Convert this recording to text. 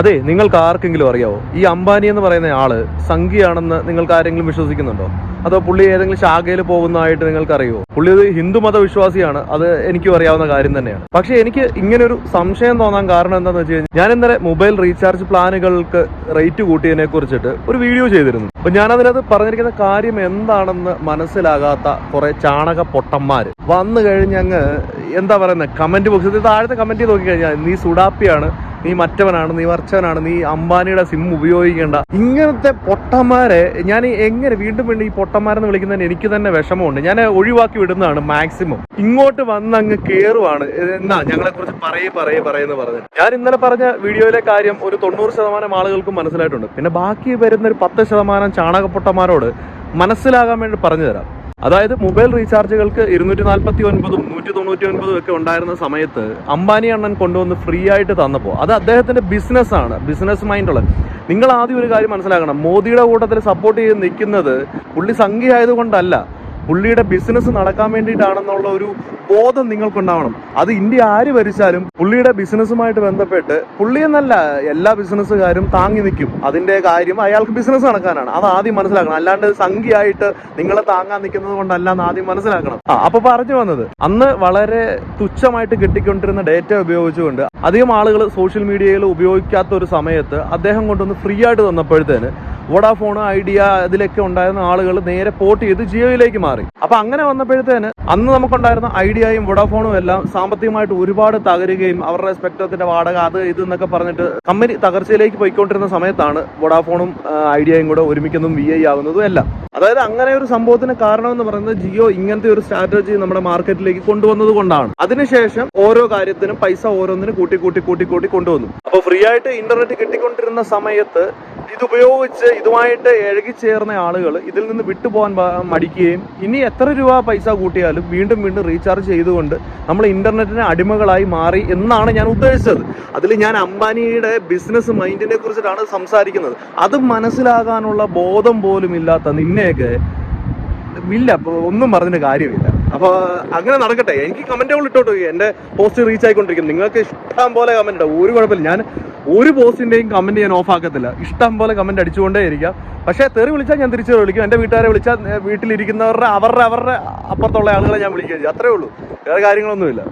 അതെ നിങ്ങൾക്ക് ആർക്കെങ്കിലും അറിയാവോ? ഈ അംബാനി എന്ന് പറയുന്ന ആൾ സംഘിയാണെന്ന് നിങ്ങൾക്ക് ആരെങ്കിലും വിശ്വസിക്കുന്നുണ്ടോ? അതോ പുള്ളി ഏതെങ്കിലും ശാഖയിൽ പോകുന്നതായിട്ട് നിങ്ങൾക്ക് അറിയുമോ പുള്ളി ഒരു ഹിന്ദുമത വിശ്വാസിയാണ് അത് എനിക്കും അറിയാവുന്ന കാര്യം തന്നെയാണ്. പക്ഷെ എനിക്ക് ഇങ്ങനൊരു സംശയം തോന്നാൻ കാരണം എന്താണെന്ന് വെച്ച് കഴിഞ്ഞാൽ ഞാൻ ഇന്നലെ മൊബൈൽ റീചാർജ് പ്ലാനുകൾക്ക് റേറ്റ് കൂട്ടിയതിനെ കുറിച്ചിട്ട് ഒരു വീഡിയോ ചെയ്തിരുന്നു. അപ്പൊ ഞാൻ അതിനകത്ത് പറഞ്ഞിരിക്കുന്ന കാര്യം എന്താണെന്ന് മനസ്സിലാകാത്ത കുറെ ചാണക പൊട്ടന്മാര് വന്നു കഴിഞ്ഞങ്ങ് എന്താ പറയുന്നത് കമന്റ് ബോക്സിൽ താഴത്തെ കമന്റ് നോക്കി കഴിഞ്ഞാൽ നീ സുഡാപ്പിയാണ് നീ മറ്റവനാണ് നീ വർച്ചവനാണ് നീ അംബാനിയുടെ സിം ഉപയോഗിക്കേണ്ട. ഇങ്ങനത്തെ പൊട്ടന്മാരെ ഞാൻ എങ്ങനെ വീണ്ടും വീണ്ടും ഈ പൊട്ടന്മാരെന്ന് വിളിക്കുന്നതിന് എനിക്ക് തന്നെ വിഷമമുണ്ട്. ഞാൻ ഒഴിവാക്കി വിടുന്നതാണ് മാക്സിമം ഇങ്ങോട്ട് വന്ന് അങ്ങ് കേറുവാണ്. എന്നാ ഞങ്ങളെ കുറിച്ച് പറയേ പറയേ പറയുന്ന പറഞ്ഞു. ഞാൻ ഇന്നലെ പറഞ്ഞ വീഡിയോയിലെ കാര്യം ഒരു തൊണ്ണൂറ് ശതമാനം ആളുകൾക്കും മനസ്സിലായിട്ടുണ്ട്. പിന്നെ ബാക്കി വരുന്ന ഒരു പത്ത് ശതമാനം ചാണകപ്പൊട്ടന്മാരോട് മനസ്സിലാകാൻ വേണ്ടി പറഞ്ഞു തരാം അതായത് മൊബൈൽ റീചാർജുകൾക്ക് ഇരുന്നൂറ്റി നാൽപ്പത്തി ഒൻപതും നൂറ്റി തൊണ്ണൂറ്റി ഒൻപതും ഒക്കെ ഉണ്ടായിരുന്ന സമയത്ത് അംബാനി അണ്ണൻ കൊണ്ടുവന്ന് ഫ്രീ ആയിട്ട് തന്നപ്പോൾ അത് അദ്ദേഹത്തിന്റെ ബിസിനസ് ആണ് ബിസിനസ് മൈൻഡുള്ള നിങ്ങൾ ആദ്യം ഒരു കാര്യം മനസ്സിലാക്കണം. മോദിയുടെ കൂട്ടത്തിൽ സപ്പോർട്ട് ചെയ്ത് നിൽക്കുന്നത് പുള്ളി സംഖ്യ ആയതുകൊണ്ടല്ല പുള്ളിയുടെ ബിസിനസ് നടക്കാൻ വേണ്ടിയിട്ടാണെന്നുള്ള ഒരു ബോധം നിങ്ങൾക്കുണ്ടാവണം. അത് ഇന്ത്യ ആര് ഭരിച്ചാലും പുള്ളിയുടെ ബിസിനസ്സുമായിട്ട് ബന്ധപ്പെട്ട് പുള്ളി എന്നല്ല എല്ലാ ബിസിനസ്സുകാരും താങ്ങി നിൽക്കും. അതിന്റെ കാര്യം അയാൾക്ക് ബിസിനസ് നടക്കാനാണ്. അത് ആദ്യം മനസ്സിലാക്കണം. അല്ലാണ്ട് സംഖ്യയായിട്ട് നിങ്ങളെ താങ്ങാൻ നിൽക്കുന്നത് കൊണ്ടല്ല എന്ന് ആദ്യം മനസ്സിലാക്കണം. അപ്പൊ പറഞ്ഞു വന്നത് അന്ന് വളരെ തുച്ഛമായിട്ട് കിട്ടിക്കൊണ്ടിരുന്ന ഡേറ്റ ഉപയോഗിച്ചുകൊണ്ട് അധികം ആളുകൾ സോഷ്യൽ മീഡിയയിൽ ഉപയോഗിക്കാത്ത ഒരു സമയത്ത് അദ്ദേഹം കൊണ്ടൊന്ന് ഫ്രീ ആയിട്ട് തന്നപ്പോഴത്തേന് വോഡാഫോൺ ഐഡിയ ഇതിലൊക്കെ ഉണ്ടായിരുന്ന ആളുകൾ നേരെ പോർട്ട് ചെയ്ത് ജിയോയിലേക്ക് മാറി. അപ്പൊ അങ്ങനെ വന്നപ്പോഴത്തേന് അന്ന് നമുക്കുണ്ടായിരുന്ന ഐഡിയയും വോഡാഫോണും എല്ലാം സാമ്പത്തികമായിട്ട് ഒരുപാട് തകരുകയും അവരുടെ സ്പെക്ട്രത്തിന്റെ വാടക അത് ഇത് എന്നൊക്കെ പറഞ്ഞിട്ട് കമ്പനി തകർച്ചയിലേക്ക് പോയിക്കൊണ്ടിരുന്ന സമയത്താണ് വോഡാഫോണും ഐഡിയയും കൂടെ ഒരുമിക്കുന്നതും വി ഐ ആകുന്നതും എല്ലാം. അതായത് അങ്ങനെ ഒരു സംഭവത്തിന് കാരണം എന്ന് പറയുന്നത് ജിയോ ഇങ്ങനത്തെ ഒരു സ്ട്രാറ്റജി നമ്മുടെ മാർക്കറ്റിലേക്ക് കൊണ്ടുവന്നത് കൊണ്ടാണ്. അതിനുശേഷം ഓരോ കാര്യത്തിനും പൈസ ഓരോന്നിനും കൂട്ടി കൂട്ടി കൂട്ടി കൂട്ടി കൊണ്ടുവന്നു. അപ്പോൾ ഫ്രീ ആയിട്ട് ഇന്റർനെറ്റ് കിട്ടിക്കൊണ്ടിരുന്ന സമയത്ത് ഇത് ഉപയോഗിച്ച് ഇതുമായിട്ട് ഇഴകിച്ചേർന്ന ആളുകൾ ഇതിൽ നിന്ന് വിട്ടുപോകാൻ മടിക്കുകയും ഇനി എത്ര രൂപ പൈസ കൂട്ടിയാലും വീണ്ടും വീണ്ടും റീചാർജ് ചെയ്തുകൊണ്ട് നമ്മൾ ഇന്റർനെറ്റിന് അടിമകളായി മാറി എന്നാണ് ഞാൻ ഉദ്ദേശിച്ചത്. അതിൽ ഞാൻ അംബാനിയുടെ ബിസിനസ് മൈൻഡിനെ കുറിച്ചിട്ടാണ് സംസാരിക്കുന്നത്. അത് മനസ്സിലാകാനുള്ള ബോധം പോലും ഇല്ലാത്ത നിന്നെയൊക്കെ ഇല്ല ഒന്നും പറഞ്ഞിട്ട് കാര്യമില്ല. അപ്പൊ അങ്ങനെ നടക്കട്ടെ. എനിക്ക് കമന്റുകൾ ഇട്ടോട്ട്. എന്റെ പോസ്റ്റ് റീച്ച് ആയിക്കൊണ്ടിരിക്കും നിങ്ങൾക്ക് ഇഷ്ടം പോലെ കമന്റ് ഒരു കുഴപ്പമില്ല. ഞാൻ ഒരു പോസ്റ്റിന്റെയും കമന്റ് ഞാൻ ഓഫ് ആക്കത്തില്ല. ഇഷ്ടം പോലെ കമന്റ് അടിച്ചുകൊണ്ടേ ഇരിക്കാം. പക്ഷേ തെറി വിളിച്ചാൽ ഞാൻ തിരിച്ചു വിളിക്കും. എന്റെ വീട്ടുകാരെ വിളിച്ചാൽ വീട്ടിലിരിക്കുന്നവരുടെ അവരുടെ അവരുടെ അപ്പുറത്തുള്ള ആളുകളെ ഞാൻ വിളിക്കുകയും ചെയ്യും. അത്രേ ഉള്ളൂ. വേറെ കാര്യങ്ങളൊന്നുമില്ല.